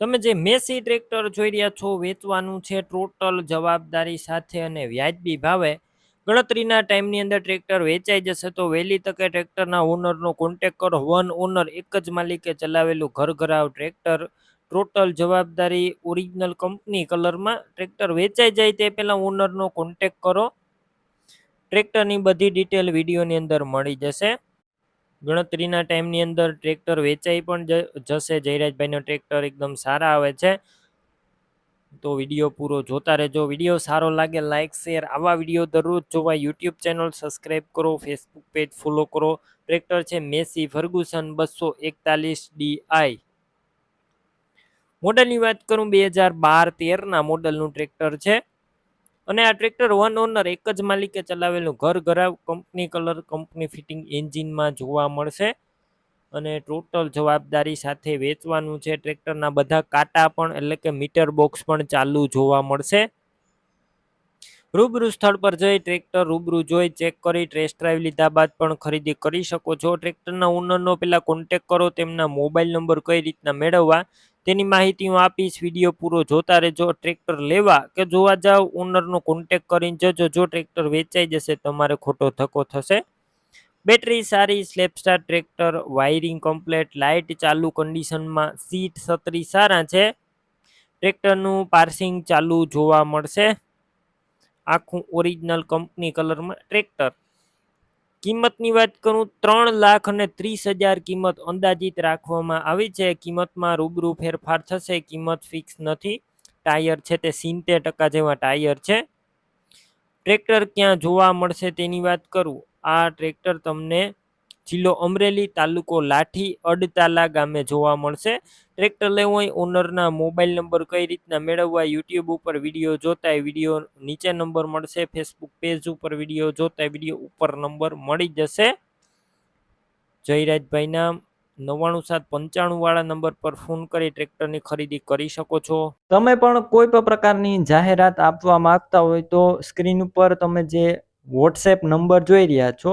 તમે જે Massey tractor જોઈ રહ્યા છો, વેચવાનું છે ટોટલ જવાબદારી સાથે અને વ્યાજબી ભાવે. ગણતરીના ટાઈમની અંદર ટ્રેક્ટર વેચાઈ જશે તો વહેલી તકે ટ્રેક્ટરના ઓનરનો કોન્ટેક કરો. વન ઓનર, એક જ માલિકે ચલાવેલું ઘર ઘરાવ ટ્રેક્ટર. ટોટલ જવાબદારી ઓરિજિનલ કંપની કલરમાં ટ્રેક્ટર વેચાઈ જાય તે પહેલાં ઓનરનો કોન્ટેક કરો. ટ્રેક્ટરની બધી ડિટેલ વિડીયોની અંદર મળી જશે. ગણતરીના ટાઈમની અંદર ટ્રેક્ટર વેચાઈ પણ જશે. જયરાજભાઈનો ટ્રેક્ટર એકદમ સારા આવે છે. તો વીડિયો પૂરો જોતા રહેજો. વીડિયો સારો લાગે લાઇક શેર, આવા વીડિયો દરરોજ જોવા. યુટ્યુબ ચેનલ સબસ્ક્રાઈબ કરો, ફેસબુક પેજ ફોલો કરો. ટ્રેક્ટર છે મેસી ફર્ગુસન બસો એકતાલીસ ડીઆઈ મોડલની વાત કરું, બે હજાર બાર તેરના મોડલનું ટ્રેક્ટર છે. અને આ ટ્રેક્ટર વન ઓનર એક જ માલિકે ચલાવેલું ઘર ઘરાવ કંપની કલર કંપની ફિટિંગ એન્જિનમાં જોવા મળશે. અને ટોટલ જવાબદારી સાથે વેચવાનું છે ટ્રેક્ટરના બધા કાંટા પણ, એટલે કે મીટર બોક્સ પણ ચાલુ જોવા મળશે. રૂબરૂ સ્થળ પર જઈ ટ્રેક્ટર રૂબરૂ જોઈ ચેક કરી ટેસ્ટ ડ્રાઈવ લીધા બાદ પણ ખરીદી કરી શકો છો. ટ્રેક્ટરના ઓનરનો પહેલાં કોન્ટેક કરો, તેમના મોબાઈલ નંબર કઈ રીતના મેળવવા તેની માહિતી હું આપીશ. વીડિયો પૂરો જોતા રહેજો. ટ્રેક્ટર લેવા કે જોવા જાવ ઓનરનો કોન્ટેક કરીને જજો. જો ટ્રેક્ટર વેચાઈ જશે, તમારે ખોટો ધક્કો થશે. બેટરી સારી સ્લેપસ્ટાર ટ્રેક્ટર વાયરિંગ કમ્પ્લેટ લાઇટ ચાલુ કન્ડિશનમાં સીટ છત્રી સારા છે. ટ્રેક્ટરનું પાર્સિંગ ચાલુ જોવા મળશે. આખું ઓરિજિનલ કંપની કલરમાં ટ્રેક્ટર. કિંમતની વાત કરું, ત્રણ લાખ અને ત્રીસ હજાર કિંમત અંદાજિત રાખવામાં આવી છે. કિંમતમાં રૂબરૂ ફેરફાર થશે, કિંમત ફિક્સ નથી. ટાયર છે તે સિત્તેર ટકા જેવા ટાયર છે. ટ્રેક્ટર ક્યાં જોવા મળશે તેની વાત કરું. આ ટ્રેક્ટર તમને જિલ્લો અમરેલી તાલુકો લાઠી અડતાલા ગામે જોવા મળશે. ટ્રેક્ટર લેવું હોય ઓનરના મોબાઈલ નંબર કઈ રીતના મેળવવા યુટ્યુબ ઉપર વીડિયો જોતા વીડિયો નીચે નંબર મળશે. ફેસબુક પેજ ઉપર વીડિયો જોતા વીડિયો ઉપર નંબર મળી જશે. જયરાજભાઈના નવ્વાણું સાત પંચાણું વાળા નંબર પર ફોન કરી ટ્રેક્ટરની ખરીદી કરી શકો છો. તમે પણ કોઈ પણ પ્રકારની જાહેરાત આપવા માંગતા હોય તો સ્ક્રીન ઉપર તમે જે વોટ્સએપ નંબર જોઈ રહ્યા છો